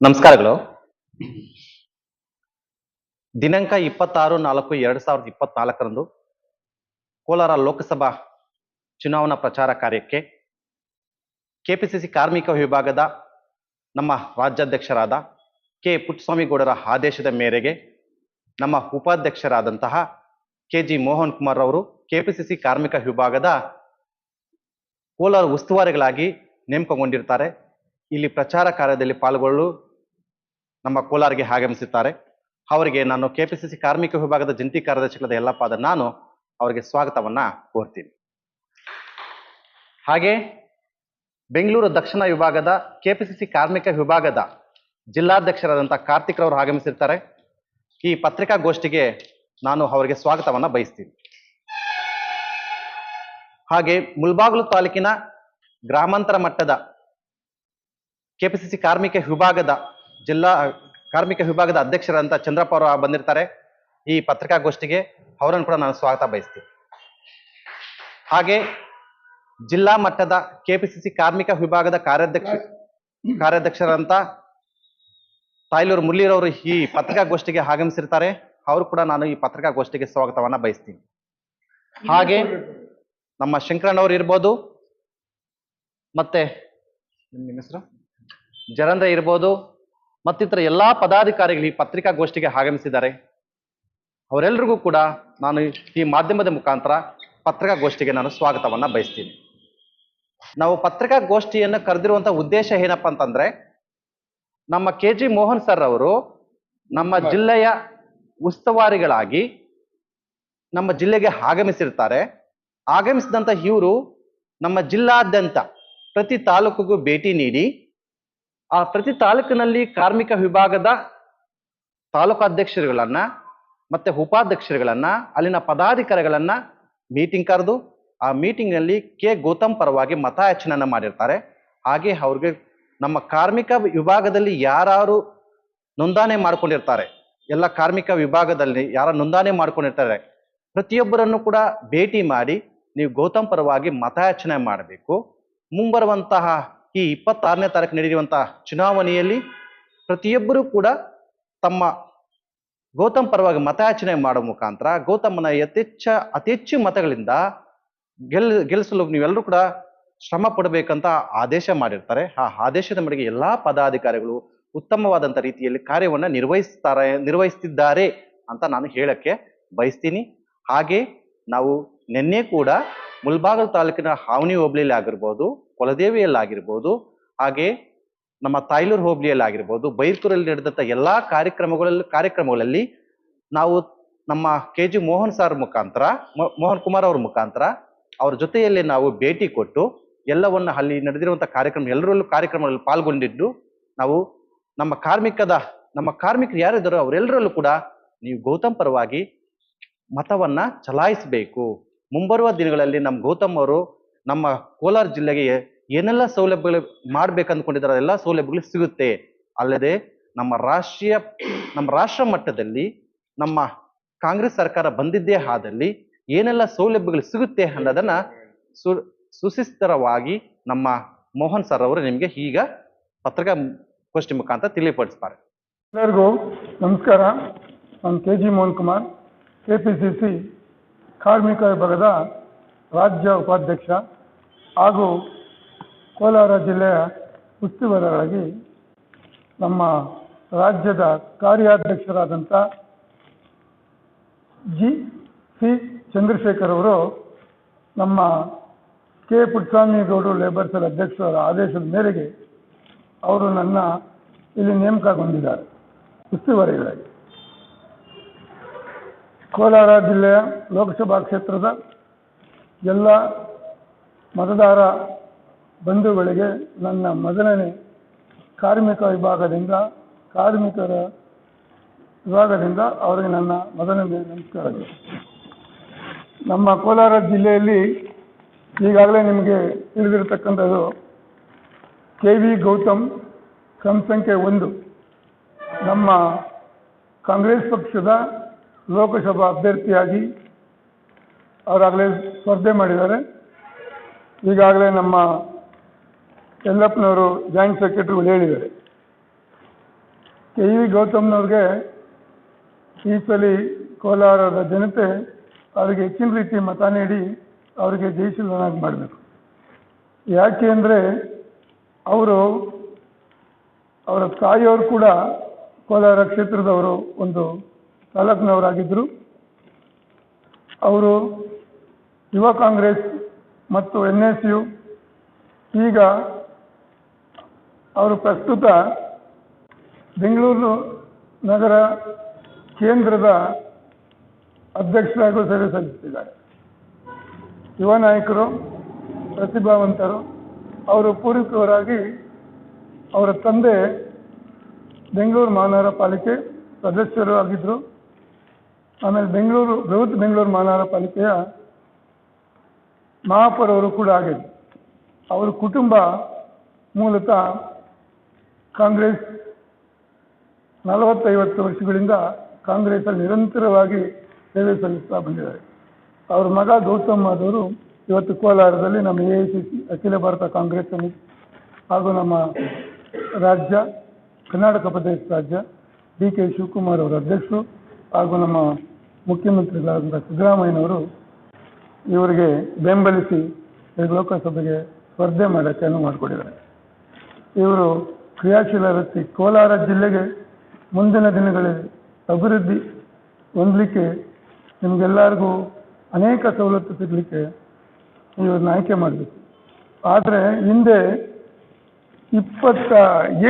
ನಮಸ್ಕಾರಗಳು. ದಿನಾಂಕ ಇಪ್ಪತ್ತಾರು ನಾಲ್ಕು ಎರಡ್ ಸಾವಿರದ ಇಪ್ಪತ್ನಾಲ್ಕರಂದು ಕೋಲಾರ ಲೋಕಸಭಾ ಚುನಾವಣಾ ಪ್ರಚಾರ ಕಾರ್ಯಕ್ಕೆ ಕೆಪಿಸಿಸಿ ಕಾರ್ಮಿಕ ವಿಭಾಗದ ನಮ್ಮ ರಾಜ್ಯಾಧ್ಯಕ್ಷರಾದ ಕೆ ಪುಟ್ಟಸ್ವಾಮಿಗೌಡರ ಆದೇಶದ ಮೇರೆಗೆ ನಮ್ಮ ಉಪಾಧ್ಯಕ್ಷರಾದಂತಹ ಕೆ ಜಿ ಮೋಹನ್ ಕುಮಾರ್ ಅವರು ಕೆಪಿಸಿಸಿ ಕಾರ್ಮಿಕ ವಿಭಾಗದ ಕೋಲಾರ ಉಸ್ತುವಾರಿಗಳಾಗಿ ನೇಮಕಗೊಂಡಿರ್ತಾರೆ. ಇಲ್ಲಿ ಪ್ರಚಾರ ಕಾರ್ಯದಲ್ಲಿ ಪಾಲ್ಗೊಳ್ಳಲು ನಮ್ಮ ಕೋಲಾರಿಗೆ ಆಗಮಿಸುತ್ತಾರೆ ಅವರಿಗೆ ನಾನು ಕೆಪಿಸಿಸಿ ಕಾರ್ಮಿಕ ವಿಭಾಗದ ಜಂಟಿ ಕಾರ್ಯದರ್ಶಿಗಳಾದ ಆದ ನಾನು ಅವರಿಗೆ ಸ್ವಾಗತವನ್ನ ಕೋರ್ತೀನಿ. ಹಾಗೆ ಬೆಂಗಳೂರು ದಕ್ಷಿಣ ವಿಭಾಗದ ಕೆಪಿಸಿಸಿ ಕಾರ್ಮಿಕ ವಿಭಾಗದ ಜಿಲ್ಲಾಧ್ಯಕ್ಷರಾದಂಥ ಕಾರ್ತಿಕ್ ರವರು ಆಗಮಿಸಿರ್ತಾರೆ. ಈ ಪತ್ರಿಕಾಗೋಷ್ಠಿಗೆ ನಾನು ಅವರಿಗೆ ಸ್ವಾಗತವನ್ನ ಬಯಸ್ತೀನಿ. ಹಾಗೆ ಮುಲ್ಬಾಗಿಲು ತಾಲೂಕಿನ ಗ್ರಾಮಾಂತರ ಮಟ್ಟದ ಕೆಪಿಸಿಸಿ ಕಾರ್ಮಿಕ ವಿಭಾಗದ ಜಿಲ್ಲಾ, ಕಾರ್ಮಿಕ ವಿಭಾಗದ ಅಧ್ಯಕ್ಷರಂತ ಚಂದ್ರಪ್ಪ ಅವರು ಬಂದಿರ್ತಾರೆ ಈ ಪತ್ರಿಕಾಗೋಷ್ಠಿಗೆ. ಅವರನ್ನು ಕೂಡ ನಾನು ಸ್ವಾಗತ ಬಯಸ್ತೀನಿ. ಹಾಗೆ ಜಿಲ್ಲಾ ಮಟ್ಟದ ಕೆಪಿಸಿಸಿ ಕಾರ್ಮಿಕ ವಿಭಾಗದ ಕಾರ್ಯಾಧ್ಯಕ್ಷ, ಕಾರ್ಯಾಧ್ಯಕ್ಷರಂತ ತಾಯ್ಲೂರು ಮುರಳೀರವರು ಈ ಪತ್ರಿಕಾಗೋಷ್ಠಿಗೆ ಆಗಮಿಸಿರ್ತಾರೆ. ಅವರು ಕೂಡ ನಾನು ಈ ಪತ್ರಿಕಾಗೋಷ್ಠಿಗೆ ಸ್ವಾಗತವನ್ನ ಬಯಸ್ತೀನಿ. ಹಾಗೆ ನಮ್ಮ ಶಂಕರಣ್ಣವ್ರು ಇರ್ಬೋದು. ಮತ್ತೆ ನಿಮ್ಮ ಹೆಸರು? ಜರಂದ್ರ ಇರ್ಬೋದು ಮತ್ತಿತರ ಎಲ್ಲಾ ಪದಾಧಿಕಾರಿಗಳು ಈ ಪತ್ರಿಕಾಗೋಷ್ಠಿಗೆ ಆಗಮಿಸಿದ್ದಾರೆ. ಅವರೆಲ್ಲರಿಗೂ ಕೂಡ ನಾನು ಈ ಮಾಧ್ಯಮದ ಮುಖಾಂತರ ಪತ್ರಿಕಾಗೋಷ್ಠಿಗೆ ನಾನು ಸ್ವಾಗತವನ್ನ ಬಯಸ್ತೀನಿ. ನಾವು ಪತ್ರಿಕಾಗೋಷ್ಠಿಯನ್ನು ಕರೆದಿರುವಂತ ಉದ್ದೇಶ ಏನಪ್ಪ ಅಂತಂದ್ರೆ ನಮ್ಮ ಕೆ ಜಿ ಮೋಹನ್ ಸರ್ ಅವರು ನಮ್ಮ ಜಿಲ್ಲೆಯ ಉಸ್ತುವಾರಿಗಳಾಗಿ ನಮ್ಮ ಜಿಲ್ಲೆಗೆ ಆಗಮಿಸಿರ್ತಾರೆ. ಆಗಮಿಸಿದಂತ ಇವರು ನಮ್ಮ ಜಿಲ್ಲಾದ್ಯಂತ ಪ್ರತಿ ತಾಲೂಕಿಗೂ ಭೇಟಿ ನೀಡಿ ಆ ಪ್ರತಿ ತಾಲೂಕಿನಲ್ಲಿ ಕಾರ್ಮಿಕ ವಿಭಾಗದ ತಾಲೂಕು ಅಧ್ಯಕ್ಷರುಗಳನ್ನ ಮತ್ತೆ ಉಪಾಧ್ಯಕ್ಷರುಗಳನ್ನ, ಅಲ್ಲಿನ ಪದಾಧಿಕಾರಿಗಳನ್ನ ಮೀಟಿಂಗ್ ಕರೆದು ಆ ಮೀಟಿಂಗ್ನಲ್ಲಿ ಕೆ. ಗೌತಮ್ ಪರವಾಗಿ ಯಾಚನನ ಮಾಡಿರ್ತಾರೆ. ಹಾಗೆ ಅವ್ರಿಗೆ ನಮ್ಮ ಕಾರ್ಮಿಕ ವಿಭಾಗದಲ್ಲಿ ಯಾರು ನೋಂದಣಿ ಮಾಡ್ಕೊಂಡಿರ್ತಾರೆ, ಎಲ್ಲ ಕಾರ್ಮಿಕ ವಿಭಾಗದಲ್ಲಿ ಯಾರ ನೋಂದಣಿ ಮಾಡ್ಕೊಂಡಿರ್ತಾರೆ, ಪ್ರತಿಯೊಬ್ಬರನ್ನು ಕೂಡ ಭೇಟಿ ಮಾಡಿ ನೀವು ಗೌತಮ್ ಪರವಾಗಿ ಮತಯಾಚನೆ ಮಾಡಬೇಕು. ಮುಂಬರುವಂತಹ ಈ ಇಪ್ಪತ್ತಾರನೇ ತಾರೀಕು ನಡೆಯುವಂಥ ಚುನಾವಣೆಯಲ್ಲಿ ಪ್ರತಿಯೊಬ್ಬರೂ ಕೂಡ ತಮ್ಮ ಗೌತಮ್ ಪರವಾಗಿ ಮತಯಾಚನೆ ಮಾಡುವ ಮುಖಾಂತರ ಗೌತಮನ ಯಥೇಚ್ಛ ಅತಿ ಹೆಚ್ಚು ಮತಗಳಿಂದ ಗೆಲ್ ಗೆಲ್ಲಿಸಲು ನೀವೆಲ್ಲರೂ ಕೂಡ ಶ್ರಮ ಪಡಬೇಕಂತ ಆದೇಶ ಮಾಡಿರ್ತಾರೆ. ಆ ಆದೇಶದ ಮೇರೆಗೆ ಎಲ್ಲಾ ಪದಾಧಿಕಾರಿಗಳು ಉತ್ತಮವಾದಂಥ ರೀತಿಯಲ್ಲಿ ಕಾರ್ಯವನ್ನು ನಿರ್ವಹಿಸ್ತಾರೆ, ನಿರ್ವಹಿಸ್ತಿದ್ದಾರೆ ಅಂತ ನಾನು ಹೇಳಕ್ಕೆ ಬಯಸ್ತೀನಿ. ಹಾಗೆ ನಾವು ನಿನ್ನೆ ಕೂಡ ಮುಲ್ಬಾಗಲ್ ತಾಲೂಕಿನ ಹಾವನಿ ಹೋಬಳಿಯಲ್ಲಿ ಆಗಿರ್ಬೋದು ಕೊಲದೇವಿಯಲ್ಲಿ ಆಗಿರ್ಬೋದು ಹಾಗೆ ನಮ್ಮ ತಾಯ್ಲೂರು ಹೋಬಳಿಯಲ್ಲಿ ಆಗಿರ್ಬೋದು ನಡೆದಂಥ ಎಲ್ಲ ಕಾರ್ಯಕ್ರಮಗಳಲ್ಲಿ ಕಾರ್ಯಕ್ರಮಗಳಲ್ಲಿ ನಾವು ನಮ್ಮ ಕೆ ಜಿ ಮೋಹನ್ ಸಾರ್ ಮುಖಾಂತರ ಮೋಹನ್ ಕುಮಾರ್ ಅವ್ರ ಮುಖಾಂತರ ಅವ್ರ ಜೊತೆಯಲ್ಲಿ ನಾವು ಭೇಟಿ ಕೊಟ್ಟು ಎಲ್ಲವನ್ನ ಅಲ್ಲಿ ನಡೆದಿರುವಂಥ ಕಾರ್ಯಕ್ರಮ, ಎಲ್ಲರಲ್ಲೂ ಕಾರ್ಯಕ್ರಮಗಳಲ್ಲಿ ಪಾಲ್ಗೊಂಡಿದ್ದು ನಾವು ನಮ್ಮ ಕಾರ್ಮಿಕದ, ನಮ್ಮ ಕಾರ್ಮಿಕರು ಯಾರಿದ್ದಾರೋ ಅವರೆಲ್ಲರಲ್ಲೂ ಕೂಡ ನೀವು ಗೌತಮ್ ಪರವಾಗಿ ಮತವನ್ನ ಚಲಾಯಿಸಬೇಕು. ಮುಂಬರುವ ದಿನಗಳಲ್ಲಿ ನಮ್ಮ ಗೌತಮ್ ಅವರು ನಮ್ಮ ಕೋಲಾರ ಜಿಲ್ಲೆಗೆ ಏನೆಲ್ಲ ಸೌಲಭ್ಯಗಳು ಮಾಡ್ಬೇಕಂದ್ಕೊಂಡಿದ್ದಾರೆ ಎಲ್ಲ ಸೌಲಭ್ಯಗಳು ಸಿಗುತ್ತೆ. ಅಲ್ಲದೆ ನಮ್ಮ ರಾಷ್ಟ್ರೀಯ, ನಮ್ಮ ರಾಷ್ಟ್ರ ಮಟ್ಟದಲ್ಲಿ, ನಮ್ಮ ಕಾಂಗ್ರೆಸ್ ಸರ್ಕಾರ ಬಂದಿದ್ದೇ ಆದಲ್ಲಿ ಏನೆಲ್ಲ ಸೌಲಭ್ಯಗಳು ಸಿಗುತ್ತೆ ಅನ್ನೋದನ್ನ ಸು ಸುಸಿಸ್ತರವಾಗಿ ನಮ್ಮ ಮೋಹನ್ ಸರ್ ಅವರು ನಿಮಗೆ ಈಗ ಪತ್ರಿಕಾಗೋಷ್ಠಿ ಮುಖಾಂತರ ತಿಳಿಪಡಿಸ್ತಾರೆ. ಎಲ್ಲರಿಗೂ ನಮಸ್ಕಾರ. ನಾನು K G Mohan Kumar K P C C ಕಾರ್ಮಿಕ ವಿಭಾಗದ ರಾಜ್ಯ ಉಪಾಧ್ಯಕ್ಷ ಹಾಗೂ ಕೋಲಾರ ಜಿಲ್ಲೆಯ ಉಸ್ತುವಾರಿಗಳಾಗಿ ನಮ್ಮ ರಾಜ್ಯದ ಕಾರ್ಯಾಧ್ಯಕ್ಷರಾದಂಥ ಜಿ ಸಿ ಚಂದ್ರಶೇಖರ್ ಅವರು ನಮ್ಮ ಕೆ ಪುಟ್ಟಸ್ವಾಮಿ ಗೌಡರು ಲೇಬರ್ ಸೆಲ್ ಅಧ್ಯಕ್ಷರ ಆದೇಶದ ಮೇರೆಗೆ ಅವರು ನನ್ನ ಇಲ್ಲಿ ನೇಮಕಗೊಂಡಿದ್ದಾರೆ ಉಸ್ತುವಾರಿಗಳಾಗಿ ಕೋಲಾರ ಜಿಲ್ಲೆಯ ಲೋಕಸಭಾ ಕ್ಷೇತ್ರದ ಎಲ್ಲ ಮತದಾರ ಬಂಧುಗಳಿಗೆ ನನ್ನ ಮೊದಲನೇ ಕಾರ್ಮಿಕ ವಿಭಾಗದಿಂದ, ಕಾರ್ಮಿಕರ ವಿಭಾಗದಿಂದ ಅವರಿಗೆ ನನ್ನ ಮೊದಲನೇ ನಮಸ್ಕಾರಗಳು ನಮ್ಮ ಕೋಲಾರ ಜಿಲ್ಲೆಯಲ್ಲಿ ಈಗಾಗಲೇ ನಿಮಗೆ ತಿಳಿದಿರತಕ್ಕಂಥದ್ದು ಕೆ ವಿ ಗೌತಮ್, ಕ್ರಮ ಸಂಖ್ಯೆ ಒಂದು. ನಮ್ಮ ಕಾಂಗ್ರೆಸ್ ಪಕ್ಷದ ಲೋಕಸಭಾ ಅಭ್ಯರ್ಥಿಯಾಗಿ ಅವರಾಗಲೇ ಸ್ಪರ್ಧೆ ಮಾಡಿದ್ದಾರೆ. ಈಗಾಗಲೇ ನಮ್ಮ ಯಲ್ಲಪ್ಪನವರು ಜಾಯಿಂಟ್ ಸೆಕ್ರೆಟರಿಗಳು ಹೇಳಿದ್ದಾರೆ. ಕೆ ವಿ ಗೌತಮ್ನವ್ರಿಗೆ ಈ ಸಲ ಕೋಲಾರದ ಜನತೆ ಅವರಿಗೆ ಹೆಚ್ಚಿನ ರೀತಿ ಮತ ನೀಡಿ ಅವರಿಗೆ ಜಯಿಸಿದನಾಗಿ ಮಾಡಬೇಕು. ಯಾಕೆ ಅಂದರೆ ಅವರು ಅವರ ತಾಯಿಯವರು ಕೂಡ ಕೋಲಾರ ಕ್ಷೇತ್ರದವರು ಒಂದು ತಾಲೂಕಿನವರಾಗಿದ್ದರು ಅವರು ಯುವ ಕಾಂಗ್ರೆಸ್ ಮತ್ತು ಎನ್ ಎಸ್ ಯು ಈಗ ಅವರು ಪ್ರಸ್ತುತ ಬೆಂಗಳೂರು ನಗರ ಕೇಂದ್ರದ ಅಧ್ಯಕ್ಷರಾಗೂ ಸೇವೆ ಸಲ್ಲಿಸುತ್ತಿದ್ದಾರೆ. ಯುವ ನಾಯಕರು, ಪ್ರತಿಭಾವಂತರು, ಅವರು ಪೂರ್ವಿಕರಾಗಿ ಅವರ ತಂದೆ ಬೆಂಗಳೂರು ಮಹಾನಗರ ಪಾಲಿಕೆ ಸದಸ್ಯರು ಆಗಿದ್ದರು ಆಮೇಲೆ ಬೆಂಗಳೂರು, ಬೃಹತ್ ಬೆಂಗಳೂರು ಮಹಾನಗರ ಪಾಲಿಕೆಯ ಮಹಾಪೌರವರು ಕೂಡ ಆಗಿದ್ದರು ಅವರ ಕುಟುಂಬ ಮೂಲತಃ ಕಾಂಗ್ರೆಸ್ ನಲವತ್ತೈವತ್ತು ವರ್ಷಗಳಿಂದ ಕಾಂಗ್ರೆಸ್ ನಿರಂತರವಾಗಿ ಸೇವೆ ಸಲ್ಲಿಸ್ತಾ ಬಂದಿದ್ದಾರೆ. ಅವ್ರ ಮಗ ಗೌತಮ್ ಆದವರು ಇವತ್ತು ಕೋಲಾರದಲ್ಲಿ ನಮ್ಮ ಎ ಐ ಸಿ ಸಿ ಅಖಿಲ ಭಾರತ ಕಾಂಗ್ರೆಸ್ ಸಮಿತಿ ಹಾಗೂ ನಮ್ಮ ರಾಜ್ಯ, ಕರ್ನಾಟಕ ಪ್ರದೇಶ ರಾಜ್ಯ ಡಿ ಕೆ ಶಿವಕುಮಾರ್ ಅವರ ಅಧ್ಯಕ್ಷರು ಹಾಗೂ ನಮ್ಮ ಮುಖ್ಯಮಂತ್ರಿಗಳಾದಂಥ ಸಿದ್ದರಾಮಯ್ಯನವರು ಇವರಿಗೆ ಬೆಂಬಲಿಸಿ ಲೋಕಸಭೆಗೆ ಸ್ಪರ್ಧೆ ಮಾಡೋಕ್ಕೆ ಅನುವು ಮಾಡಿಕೊಟ್ಟಿದ್ದಾರೆ. ಇವರು ಕ್ರಿಯಾಶೀಲ ವ್ಯಕ್ತಿ ಕೋಲಾರ ಜಿಲ್ಲೆಗೆ ಮುಂದಿನ ದಿನಗಳಲ್ಲಿ ಅಭಿವೃದ್ಧಿ ಹೊಂದಲಿಕ್ಕೆ ನಿಮಗೆಲ್ಲರಿಗೂ ಅನೇಕ ಸವಲತ್ತು ಸಿಗಲಿಕ್ಕೆ ಇವ್ರನ್ನ ಆಯ್ಕೆ ಮಾಡಬೇಕು. ಆದರೆ ಹಿಂದೆ ಇಪ್ಪತ್ತ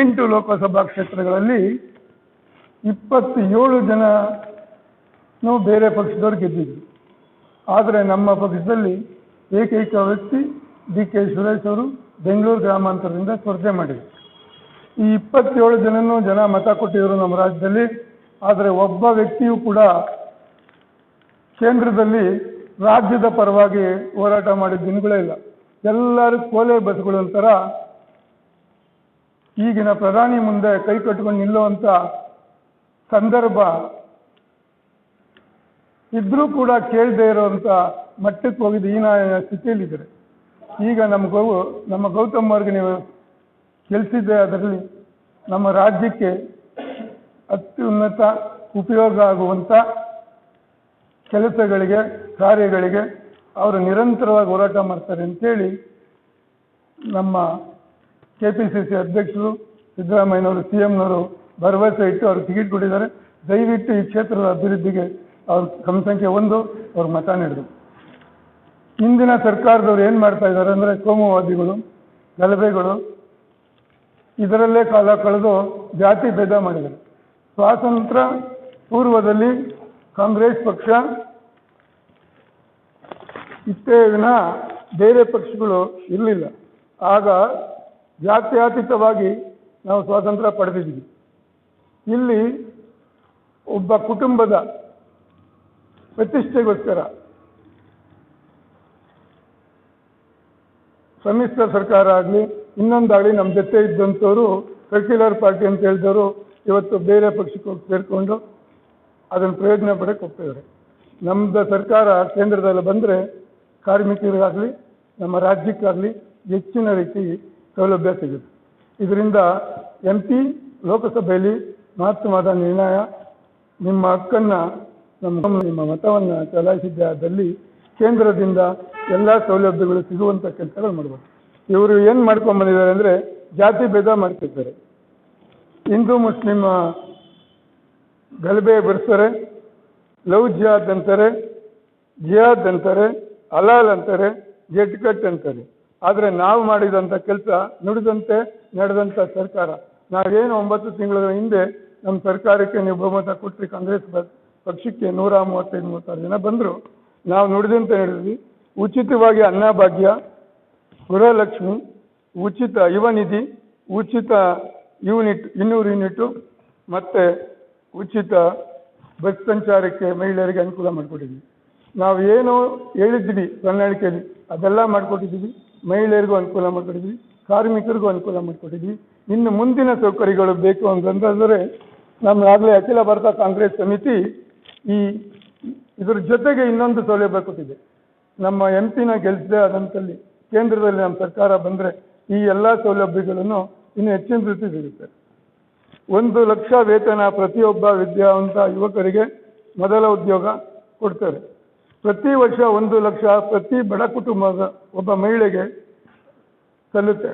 ಎಂಟು ಲೋಕಸಭಾ ಕ್ಷೇತ್ರಗಳಲ್ಲಿ ಇಪ್ಪತ್ತೇಳು ನಾವು ಬೇರೆ ಪಕ್ಷದವ್ರು ಗೆದ್ದಿದ್ರು ಆದರೆ ನಮ್ಮ ಪಕ್ಷದಲ್ಲಿ ಏಕೈಕ ವ್ಯಕ್ತಿ ಡಿ ಕೆ ಸುರೇಶ್ ಅವರು ಬೆಂಗಳೂರು ಗ್ರಾಮಾಂತರದಿಂದ ಸ್ಪರ್ಧೆ ಮಾಡಿದರು. ಈ ಇಪ್ಪತ್ತೇಳು ಜನನೂ ಜನ ಮತ ಕೊಟ್ಟಿದ್ರು ನಮ್ಮ ರಾಜ್ಯದಲ್ಲಿ. ಆದರೆ ಒಬ್ಬ ವ್ಯಕ್ತಿಯೂ ಕೂಡ ಕೇಂದ್ರದಲ್ಲಿ ರಾಜ್ಯದ ಪರವಾಗಿ ಹೋರಾಟ ಮಾಡಿದ ದಿನಗಳೇ ಇಲ್ಲ. ಎಲ್ಲರೂ ಕೋಲೆ ಬಸ್ಗಳು ಒಂಥರ ಈಗಿನ ಪ್ರಧಾನಿ ಮುಂದೆ ಕೈ ಕಟ್ಕೊಂಡು ನಿಲ್ಲುವಂಥ ಸಂದರ್ಭ ಇದ್ರೂ ಕೂಡ ಕೇಳದೇ ಇರೋವಂಥ ಮಟ್ಟಕ್ಕೆ ಹೋಗಿದ್ದು ಈ ಸ್ಥಿತಿಯಲ್ಲಿದ್ದಾರೆ. ಈಗ ನಮ್ಮ ಗೌ, ನಮ್ಮ ಗೌತಮ್ ಅವ್ರಿಗೆ ನೀವು ಗೆಲ್ಸಿದ್ದೆ ಅದರಲ್ಲಿ ನಮ್ಮ ರಾಜ್ಯಕ್ಕೆ ಅತ್ಯುನ್ನತ ಉಪಯೋಗ ಆಗುವಂಥ ಕೆಲಸಗಳಿಗೆ, ಕಾರ್ಯಗಳಿಗೆ ಅವರು ನಿರಂತರವಾಗಿ ಹೋರಾಟ ಮಾಡ್ತಾರೆ ಅಂತೇಳಿ ನಮ್ಮ ಕೆ ಪಿ ಸಿ ಸಿ ಅಧ್ಯಕ್ಷರು ಸಿದ್ದರಾಮಯ್ಯನವರು ಸಿ ಎಮ್ನವರು ಭರವಸೆ ಇಟ್ಟು ಅವರು ಟಿಕೆಟ್ ಕೊಟ್ಟಿದ್ದಾರೆ. ದಯವಿಟ್ಟು ಈ ಕ್ಷೇತ್ರದ ಅಭಿವೃದ್ಧಿಗೆ ಅವ್ರ ಸಂಖ್ಯೆ ಒಂದು ಅವ್ರ ಮತ ನೀಡಿದರು. ಇಂದಿನ ಸರ್ಕಾರದವ್ರು ಏನು ಮಾಡ್ತಾ ಇದ್ದಾರೆ ಅಂದರೆ ಕೋಮುವಾದಿಗಳು, ಗಲಭೆಗಳು ಇದರಲ್ಲೇ ಕಾಲ ಕಳೆದು ಜಾತಿ ಭೇದ ಮಾಡಿದೆ. ಸ್ವಾತಂತ್ರ್ಯ ಪೂರ್ವದಲ್ಲಿ ಕಾಂಗ್ರೆಸ್ ಪಕ್ಷ ಇಷ್ಟೇ ವಿನಃ ಬೇರೆ ಪಕ್ಷಗಳು ಇರಲಿಲ್ಲ. ಆಗ ಜಾತ್ಯಾತೀತವಾಗಿ ನಾವು ಸ್ವಾತಂತ್ರ್ಯ ಪಡೆದಿದ್ದೀವಿ ಇಲ್ಲಿ ಒಬ್ಬ ಕುಟುಂಬದ ಪ್ರತಿಷ್ಠೆಗೋಸ್ಕರ ಸಮ್ಮಿಶ್ರ ಸರ್ಕಾರ ಆಗಲಿ ಇನ್ನೊಂದಾಗಲಿ ನಮ್ಮ ಜೊತೆ ಇದ್ದಂಥವರು ಸರ್ಕ್ಯುಲರ್ ಪಾರ್ಟಿ ಅಂತ ಹೇಳಿದವರು ಇವತ್ತು ಬೇರೆ ಪಕ್ಷಕ್ಕೆ ಹೋಗಿ ಸೇರಿಕೊಂಡು ಅದನ್ನು ಪ್ರಯೋಜನ ಪಡಕ್ಕೆ ಹೋಗ್ತಿದ್ದಾರೆ ನಮ್ಮದು ಸರ್ಕಾರ ಕೇಂದ್ರದಲ್ಲಿ ಬಂದರೆ ಕಾರ್ಮಿಕರಿಗಾಗಲಿ, ನಮ್ಮ ರಾಜ್ಯಕ್ಕಾಗಲಿ ಹೆಚ್ಚಿನ ರೀತಿ ಸೌಲಭ್ಯ ಸಿಗುತ್ತೆ. ಇದರಿಂದ ಎಂ ಪಿ ಲೋಕಸಭೆಯಲ್ಲಿ ಮಹತ್ವವಾದ ನಿರ್ಣಯ ನಿಮ್ಮ ಹಕ್ಕನ್ನು, ನಮ್ಮ ನಿಮ್ಮ ಮತವನ್ನು ಚಲಾಯಿಸಿದ್ದಾದಲ್ಲಿ ಕೇಂದ್ರದಿಂದ ಎಲ್ಲ ಸೌಲಭ್ಯಗಳು ಸಿಗುವಂಥ ಕೆಲಸಗಳು ಮಾಡ್ಬೋದು. ಇವರು ಏನು ಮಾಡ್ಕೊಂಬಂದಿದ್ದಾರೆ ಅಂದರೆ ಜಾತಿ ಭೇದ ಮಾಡ್ತಿದ್ದಾರೆ. ಹಿಂದೂ ಮುಸ್ಲಿಮ್ ಗಲಭೆ ಬರ್ತಾರೆ ಲವ್ ಜಿಯಾದ್ ಅಂತಾರೆ ಜಿಯಾದ್ ಅಂತಾರೆ ಅಲಾಲ್ ಅಂತಾರೆ ಜಟ್ಕಟ್ ಅಂತಾರೆ. ಆದರೆ ನಾವು ಮಾಡಿದಂಥ ಕೆಲಸ ನುಡಿದಂತೆ ನಡೆದಂಥ ಸರ್ಕಾರ. ನಾವೇನು ಒಂಬತ್ತು ತಿಂಗಳ ಹಿಂದೆ ನಮ್ಮ ಸರ್ಕಾರಕ್ಕೆ ನೀವು ಬಹುಮತ ಕೊಟ್ಟರೆ ಕಾಂಗ್ರೆಸ್ ಪಕ್ಷಕ್ಕೆ ನೂರ ಮೂವತ್ತೈದು, ಮೂವತ್ತಾರು ಜನ ಬಂದರು. ನಾವು ನುಡಿದಂತೆ ನಡೆದ್ವಿ. ಉಚಿತವಾಗಿ ಅನ್ನಭಾಗ್ಯ ಗೃಹಲಕ್ಷ್ಮಿ, ಉಚಿತ ಯುವ ನಿಧಿ ಉಚಿತ ಯೂನಿಟ್ ಇನ್ನೂರು ಯೂನಿಟು ಮತ್ತು ಉಚಿತ ಬಸ್ ಸಂಚಾರಕ್ಕೆ ಮಹಿಳೆಯರಿಗೆ ಅನುಕೂಲ ಮಾಡಿಕೊಟ್ಟಿದ್ವಿ. ನಾವು ಏನು ಹೇಳಿದ್ವಿ ಪ್ರಣಾಳಿಕೆಯಲ್ಲಿ, ಅದೆಲ್ಲ ಮಾಡಿಕೊಟ್ಟಿದ್ದೀವಿ ಮಹಿಳೆಯರಿಗೂ ಅನುಕೂಲ ಮಾಡಿಕೊಟ್ಟಿದ್ವಿ, ಕಾರ್ಮಿಕರಿಗೂ ಅನುಕೂಲ ಮಾಡಿಕೊಟ್ಟಿದ್ವಿ. ಇನ್ನು ಮುಂದಿನ ಸೌಕರ್ಯಗಳು ಬೇಕು ಅಂತಂದರೆ ನಮ್ಮ ಆಗಲೇ ಅಖಿಲ ಭಾರತ ಕಾಂಗ್ರೆಸ್ ಸಮಿತಿ ಈ ಇದರ ಜೊತೆಗೆ ಇನ್ನೊಂದು ಸೌಲಭ್ಯ ಕೊಟ್ಟಿದೆ. ನಮ್ಮ ಎಂ ಪಿನ ಗೆಲ್ಲಿಸಿದೆ ಆದಂತಲ್ಲಿ ಕೇಂದ್ರದಲ್ಲಿ ನಮ್ಮ ಸರ್ಕಾರ ಬಂದರೆ ಈ ಎಲ್ಲ ಸೌಲಭ್ಯಗಳನ್ನು ಇನ್ನು ಹೆಚ್ಚಿನ ರೀತಿ ಸಿಗುತ್ತೆ. ಒಂದು ಲಕ್ಷ ವೇತನ ಪ್ರತಿಯೊಬ್ಬ ವಿದ್ಯಾವಂತ ಯುವಕರಿಗೆ ಮೊದಲ ಉದ್ಯೋಗ ಕೊಡ್ತಾರೆ. ಪ್ರತಿ ವರ್ಷ ಒಂದು ಲಕ್ಷ ಪ್ರತಿ ಬಡ ಕುಟುಂಬದ ಒಬ್ಬ ಮಹಿಳೆಗೆ ಸಲ್ಲುತ್ತೆ.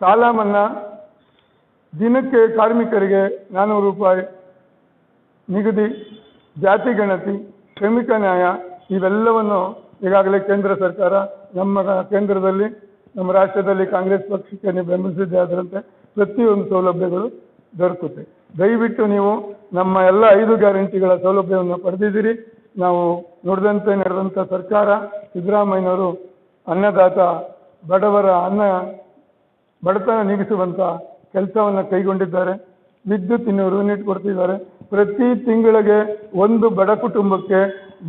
ಸಾಲ ಮನ್ನಾ ದಿನಕ್ಕೆ ಕಾರ್ಮಿಕರಿಗೆ ನಾನ್ನೂರು ರೂಪಾಯಿ ನಿಗದಿ, ಜಾತಿ ಗಣತಿ, ಶ್ರಮಿಕ ನ್ಯಾಯ ಇವೆಲ್ಲವನ್ನು ಈಗಾಗಲೇ ಕೇಂದ್ರ ಸರ್ಕಾರ ನಮ್ಮ ಕೇಂದ್ರದಲ್ಲಿ, ನಮ್ಮ ರಾಷ್ಟ್ರದಲ್ಲಿ ಕಾಂಗ್ರೆಸ್ ಪಕ್ಷಕ್ಕೆ ನೀವು ಬೆಂಬಲಿಸಿದ್ದೇ ಅದರಂತೆ ಪ್ರತಿಯೊಂದು ಸೌಲಭ್ಯಗಳು ದೊರಕುತ್ತೆ. ದಯವಿಟ್ಟು ನೀವು ನಮ್ಮ ಎಲ್ಲ ಐದು ಗ್ಯಾರಂಟಿಗಳ ಸೌಲಭ್ಯವನ್ನು ಪಡೆದಿದ್ದೀರಿ. ನಾವು ನೋಡಿದಂತೆ ನಡೆದಂಥ ಸರ್ಕಾರ ಸಿದ್ದರಾಮಯ್ಯನವರು ಅನ್ನದಾತ ಬಡವರ ಅನ್ನ ಬಡತನ ನೀಗಿಸುವಂಥ ಕೆಲಸವನ್ನು ಕೈಗೊಂಡಿದ್ದಾರೆ. ವಿದ್ಯುತ್ ಇನ್ನೂರು ಯೂನಿಟ್ ಕೊಡ್ತಿದ್ದಾರೆ. ಪ್ರತಿ ತಿಂಗಳಿಗೆ ಒಂದು ಬಡ ಕುಟುಂಬಕ್ಕೆ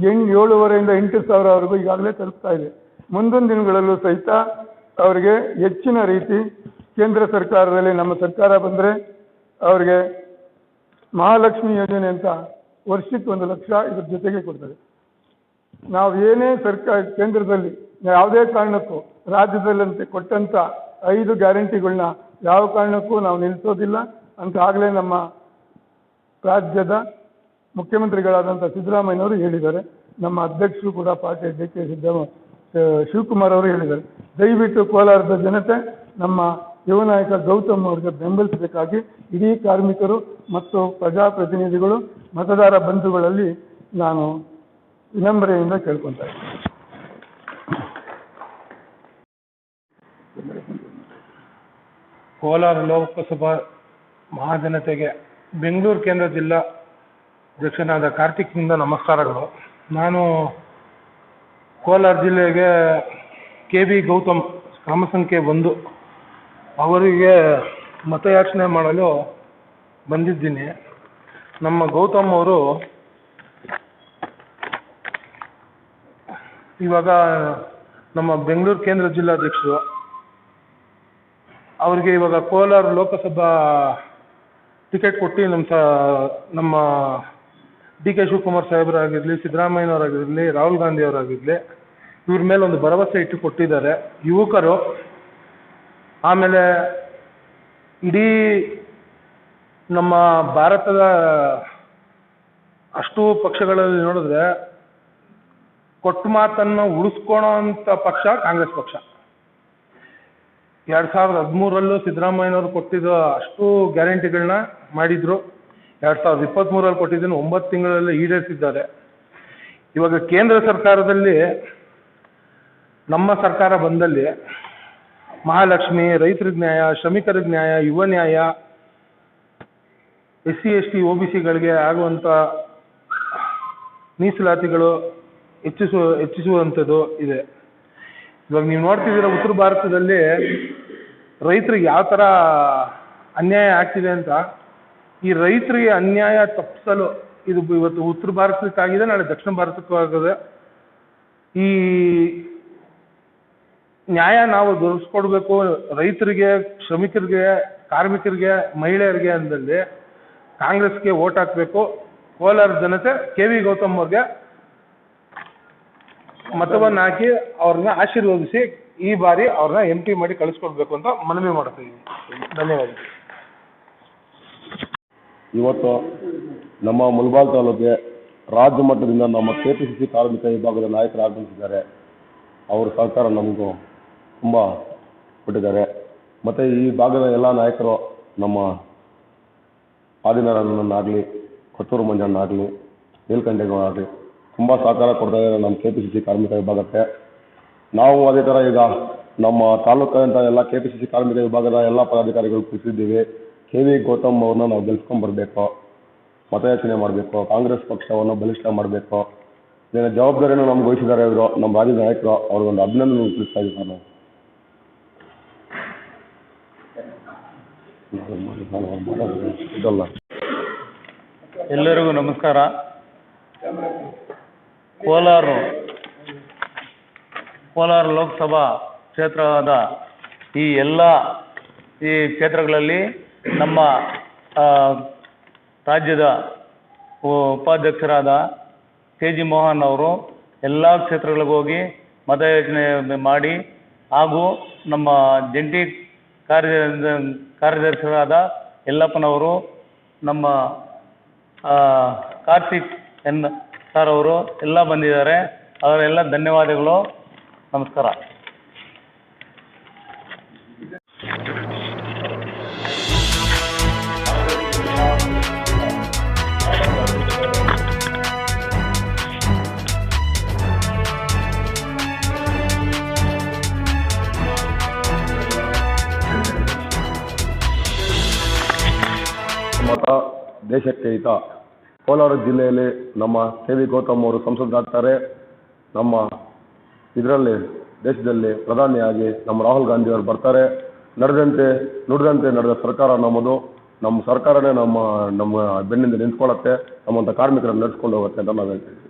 ಎಂಟು, ಏಳುವರೆಯಿಂದ ಎಂಟು ಸಾವಿರವರೆಗೂ ಈಗಾಗಲೇ ತಲುಪ್ತಾ ಇದೆ. ಮುಂದಿನ ದಿನಗಳಲ್ಲೂ ಸಹಿತ ಅವರಿಗೆ ಹೆಚ್ಚಿನ ರೀತಿ ಕೇಂದ್ರ ಸರ್ಕಾರದಲ್ಲಿ ನಮ್ಮ ಸರ್ಕಾರ ಬಂದರೆ ಅವರಿಗೆ ಮಹಾಲಕ್ಷ್ಮಿ ಯೋಜನೆ ಅಂತ ವರ್ಷಕ್ಕೆ ಒಂದು ಲಕ್ಷ ಇದ್ರ ಜೊತೆಗೆ ಕೊಡ್ತಾರೆ. ನಾವು ಏನೇ ಸರ್ಕಾರ, ಕೇಂದ್ರದಲ್ಲಿ ಯಾವುದೇ ಕಾರಣಕ್ಕೂ ರಾಜ್ಯದಲ್ಲಂತೆ ಕೊಟ್ಟಂಥ ಐದು ಗ್ಯಾರಂಟಿಗಳನ್ನ ಯಾವ ಕಾರಣಕ್ಕೂ ನಾವು ನಿಲ್ಲಿಸೋದಿಲ್ಲ. ಅಂತ ಆಗಲೇ ನಮ್ಮ ರಾಜ್ಯದ ಮುಖ್ಯಮಂತ್ರಿಗಳಾದಂಥ ಸಿದ್ದರಾಮಯ್ಯನವರು ಹೇಳಿದ್ದಾರೆ. ನಮ್ಮ ಅಧ್ಯಕ್ಷರು ಕೂಡ party D K Siddha Shivakumar ಅವರು ಹೇಳಿದ್ದಾರೆ. ದಯವಿಟ್ಟು ಕೋಲಾರದ ಜನತೆ, ನಮ್ಮ ಯುವ ನಾಯಕ ಗೌತಮ್ ಅವರಿಗೆ ಬೆಂಬಲಿಸಬೇಕಾಗಿ ಇಡೀ ಕಾರ್ಮಿಕರು ಮತ್ತು ಪ್ರಜಾಪ್ರತಿನಿಧಿಗಳು ಮತದಾರ ಬಂಧುಗಳಲ್ಲಿ ನಾನು ವಿನಮ್ರೆಯಿಂದ ಕೇಳ್ಕೊತಾ ಕೋಲಾರ ಲೋಕಸಭಾ ಮಹಾಜನತೆಗೆ ಬೆಂಗಳೂರು ಕೇಂದ್ರ ಜಿಲ್ಲಾ ಅಧ್ಯಕ್ಷನಾದ ಕಾರ್ತಿಕ್ನಿಂದ ನಮಸ್ಕಾರಗಳು. ನಾನು ಕೋಲಾರ ಜಿಲ್ಲೆಗೆ ಕೆ ಬಿ ಗೌತಮ್ ಕ್ರಮ ಸಂಖ್ಯೆ ಒಂದು ಅವರಿಗೆ ಮತಯಾಚನೆ ಮಾಡಲು ಬಂದಿದ್ದೀನಿ. ನಮ್ಮ ಗೌತಮ್ ಅವರು ಇವಾಗ ನಮ್ಮ ಬೆಂಗಳೂರು ಕೇಂದ್ರ ಜಿಲ್ಲಾಧ್ಯಕ್ಷರು. ಅವರಿಗೆ ಇವಾಗ ಕೋಲಾರ ಲೋಕಸಭಾ ಟಿಕೆಟ್ ಕೊಟ್ಟು ನಮ್ಮ ಸ, ನಮ್ಮ ಡಿ ಕೆ ಶಿವಕುಮಾರ್ ಸಾಹೇಬರಾಗಿರಲಿ ಸಿದ್ದರಾಮಯ್ಯನವರಾಗಿರಲಿ, ರಾಹುಲ್ ಗಾಂಧಿ ಅವರಾಗಿರಲಿ ಇವ್ರ ಮೇಲೆ ಒಂದು ಭರವಸೆ ಇಟ್ಟು ಕೊಟ್ಟಿದ್ದಾರೆ. ಯುವಕರು, ಆಮೇಲೆ ಇಡೀ ನಮ್ಮ ಭಾರತದ ಅಷ್ಟು ಪಕ್ಷಗಳಲ್ಲಿ ನೋಡಿದ್ರೆ ಕೊಟ್ಟು ಮಾತನ್ನು ಉಳಿಸ್ಕೊಳೋ ಅಂಥ ಪಕ್ಷ ಕಾಂಗ್ರೆಸ್ ಪಕ್ಷ. ಎರಡ್ ಸಾವಿರದ ಹದಿಮೂರರಲ್ಲೂ ಸಿದ್ದರಾಮಯ್ಯನವರು ಕೊಟ್ಟಿದ್ದ ಅಷ್ಟು ಗ್ಯಾರಂಟಿಗಳನ್ನ ಮಾಡಿದ್ರು. ಎರಡು ಸಾವಿರದ ಇಪ್ಪತ್ತ್ಮೂರಲ್ಲಿ ಕೊಟ್ಟಿದ್ದೀನಿ, ಒಂಬತ್ತು ತಿಂಗಳಲ್ಲಿ ಈಡೇರಿಸಿದ್ದಾರೆ. ಇವಾಗ ಕೇಂದ್ರ ಸರ್ಕಾರದಲ್ಲಿ, ನಮ್ಮ ಸರ್ಕಾರ ಬಂದಲ್ಲಿ ಮಹಾಲಕ್ಷ್ಮಿ ರೈತರ ನ್ಯಾಯ ಶ್ರಮಿಕರ ನ್ಯಾಯ, ಯುವ ನ್ಯಾಯ, S C, S T, O B ಸಿಗಳಿಗೆ ಆಗುವಂಥ ಮೀಸಲಾತಿಗಳು ಹೆಚ್ಚಿಸುವ ಹೆಚ್ಚಿಸುವಂಥದ್ದು ಇದೆ. ಇವಾಗ ನೀವು ನೋಡ್ತಿದ್ದೀರ, ಉತ್ತರ ಭಾರತದಲ್ಲಿ ರೈತರಿಗೆ ಯಾವ ಥರ ಅನ್ಯಾಯ ಆಗ್ತಿದೆ ಅಂತ ಈ ರೈತರಿಗೆ ಅನ್ಯಾಯ ತಪ್ಪಿಸಲು ಇದು ಇವತ್ತು ಉತ್ತರ ಭಾರತಕ್ಕಾಗಿದೆ, ನಾಳೆ ದಕ್ಷಿಣ ಭಾರತಕ್ಕೂ ಆಗಿದೆ ಈ ನ್ಯಾಯ ನಾವು ದೊರಕಿಸ್ಕೊಡ್ಬೇಕು ರೈತರಿಗೆ, ಶ್ರಮಿಕರಿಗೆ, ಕಾರ್ಮಿಕರಿಗೆ, ಮಹಿಳೆಯರಿಗೆ ಅಂದಲ್ಲಿ ಕಾಂಗ್ರೆಸ್ಗೆ ಓಟ್ ಹಾಕಬೇಕು. ಕೋಲಾರ ಜನತೆ ಕೆ ವಿ ಗೌತಮ್ ಅವ್ರಿಗೆ ಮತವನ್ನು ಹಾಕಿ ಅವ್ರನ್ನ ಆಶೀರ್ವದಿಸಿ ಈ ಬಾರಿ ಅವ್ರನ್ನ ಎಂ ಮಾಡಿ ಕಳಿಸ್ಕೊಡ್ಬೇಕು ಅಂತ ಮನವಿ ಮಾಡ್ತಾ ಧನ್ಯವಾದ ಇವತ್ತು ನಮ್ಮ ಮುಲ್ಬಾಲ್ ತಾಲೂಕಿಗೆ ರಾಜ್ಯ ಮಟ್ಟದಿಂದ ನಮ್ಮ ಕೆ ಪಿ ಸಿ ಸಿ ಕಾರ್ಮಿಕ ವಿಭಾಗದ ನಾಯಕರು ಆಗಮಿಸಿದ್ದಾರೆ. ಅವರು ಸಹಕಾರ ನಮಗೂ ತುಂಬ ಕೊಟ್ಟಿದ್ದಾರೆ. ಮತ್ತು ಈ ಭಾಗದ ಎಲ್ಲ ನಾಯಕರು ನಮ್ಮ ಆದಿನಾರಾಯಣನಾಗಲಿ ಕೊತ್ತೂರು ಮಂಜಣ್ಣಾಗಲಿ ನೀಲಕಂಠೇಗೌಡಾಗಲಿ ತುಂಬ ಸಹಕಾರ ಕೊಡ್ತಾ ಇದ್ದಾರೆ ನಮ್ಮ ಕೆ ಪಿ ಸಿ ಸಿ ಕಾರ್ಮಿಕ ವಿಭಾಗಕ್ಕೆ. ನಾವು ಅದೇ ಥರ ಈಗ ನಮ್ಮ ತಾಲೂಕಿನ ಎಲ್ಲ ಕೆ ಪಿ ಸಿ ಸಿ ಕಾರ್ಮಿಕ ವಿಭಾಗದ ಎಲ್ಲ ಪದಾಧಿಕಾರಿಗಳು ಕೂತಿದ್ದೀವಿ. ಕೆ ವಿ ಗೌತಮ್ ಅವ್ರನ್ನ ನಾವು ಗೆಲ್ಸ್ಕೊಂಡ್ಬರ್ಬೇಕು ಮತಯಾಚನೆ ಮಾಡಬೇಕು, ಕಾಂಗ್ರೆಸ್ ಪಕ್ಷವನ್ನು ಬಲಿಷ್ಠ ಮಾಡಬೇಕು. ಇದರ ಜವಾಬ್ದಾರಿಯನ್ನು ನಮ್ಗೆ ವಹಿಸಿದ್ದಾರೆ ಇವರು ನಮ್ಮ ರಾಜ್ಯ ನಾಯಕರು ಅವ್ರಿಗೊಂದು ಅಭಿನಂದನೆ ತಿಳಿಸ್ತಾ ಇದ್ದೀವಿ ಎಲ್ಲರಿಗೂ ನಮಸ್ಕಾರ. ಕೋಲಾರ ಕೋಲಾರ ಲೋಕಸಭಾ ಕ್ಷೇತ್ರದ ಈ ಎಲ್ಲ ಈ ಕ್ಷೇತ್ರಗಳಲ್ಲಿ ನಮ್ಮ ರಾಜ್ಯದ ಉಪಾಧ್ಯಕ್ಷರಾದ ಕೆ ಜಿ ಮೋಹನ್ ಅವರು ಎಲ್ಲ ಕ್ಷೇತ್ರಗಳಿಗೆ ಹೋಗಿ ಮತಯಾಚನೆ ಮಾಡಿ ಹಾಗೂ ನಮ್ಮ ಜಂಟಿ ಕಾರ್ಯ ಕಾರ್ಯದರ್ಶಿಗಳಾದ ಯಲ್ಲಪ್ಪನವರು, ನಮ್ಮ ಕಾರ್ತಿಕ್ ಎನ್, ಸರ್ ಅವರು ಎಲ್ಲ ಬಂದಿದ್ದಾರೆ. ಅವರೆಲ್ಲ ಧನ್ಯವಾದಗಳು. ನಮಸ್ಕಾರ. ದೇಶಕ್ಕೆ ಹಿತ. ಕೋಲಾರ ಜಿಲ್ಲೆಯಲ್ಲಿ ನಮ್ಮ ಕೆ ವಿ ಗೌತಮ್ ಅವರು ಸಂಸದರಾಗ್ತಾರೆ. ನಮ್ಮ ಇದರಲ್ಲಿ, ದೇಶದಲ್ಲಿ ಪ್ರಧಾನಿಯಾಗಿ ನಮ್ಮ ರಾಹುಲ್ ಗಾಂಧಿ ಅವರು ಬರ್ತಾರೆ. ನಡೆದಂತೆ, ನುಡಿದಂತೆ ನಡೆದ ಸರ್ಕಾರ ನಮ್ಮದು. ನಮ್ಮ ಸರ್ಕಾರನೇ ನಮ್ಮ ನಮ್ಮ ಬೆನ್ನಿಂದ ನಿಂತ್ಕೊಳ್ಳುತ್ತೆ. ನಮ್ಮಂಥ ಕಾರ್ಮಿಕರನ್ನು ನಡೆಸ್ಕೊಂಡು ಹೋಗುತ್ತೆ ಅಂತ ನಾವು ಹೇಳ್ತೀವಿ